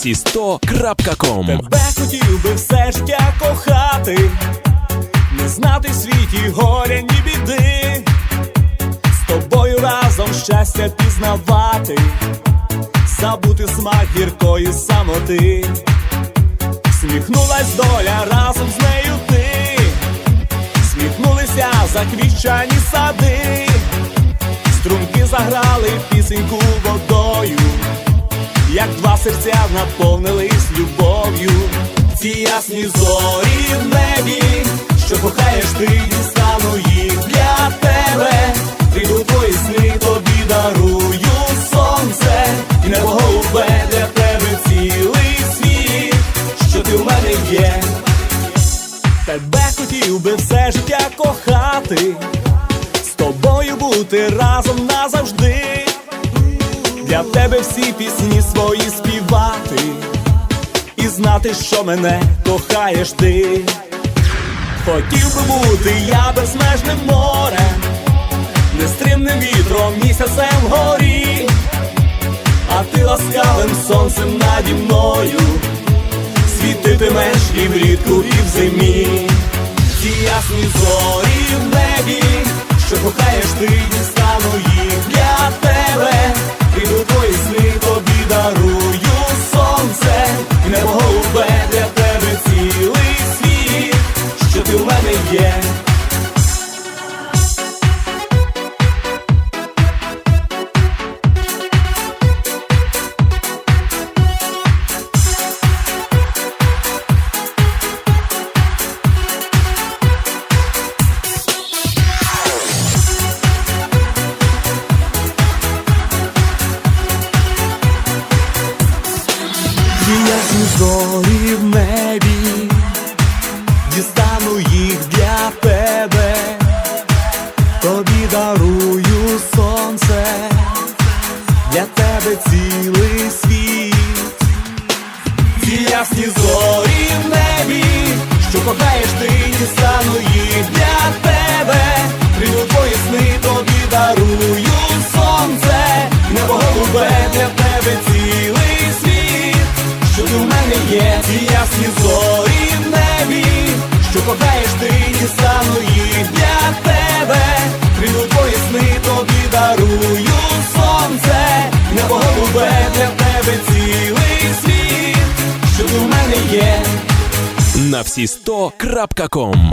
на всі 100.ком Тебе хотів би все життя кохати, не знати світі горя, ні біди, з тобою разом щастя пізнавати, забути смак гіркої самоти, сміхнулась доля разом з нею ти, сміхнулися заквічані сади, струмки заграли пісеньку водою як два серця наповнились любов'ю, ці ясні зорі в небі, що кохаєш ти, дістану їх для тебе, прийду твої сни, тобі дарую сонце, і небо голубе для тебе цілий світ, що ти в мене є. Тебе хотів би все життя кохати, з тобою бути разом назавжди. Для тебе всі пісні свої співати і знати, що мене кохаєш ти. Хотів би бути я безмежним морем, нестримним вітром, місяцем вгорі, а ти ласкавим сонцем наді мною, світитимеш і влітку, і в зимі. Ті ясні зорі в небі, що кохаєш ти, дістану Ті ясні зорі в небі, дістану їх для тебе, тобі дарую сонце, для тебе цілий світ. Ті ясні зорі в небі, що кохаєш ти, що кохаєш ти, дістану їх для тебе, Крилу твої сни, тобі дарую сонце, небо голубе для тебе цілий світ, що у мене є. на всі 100.ком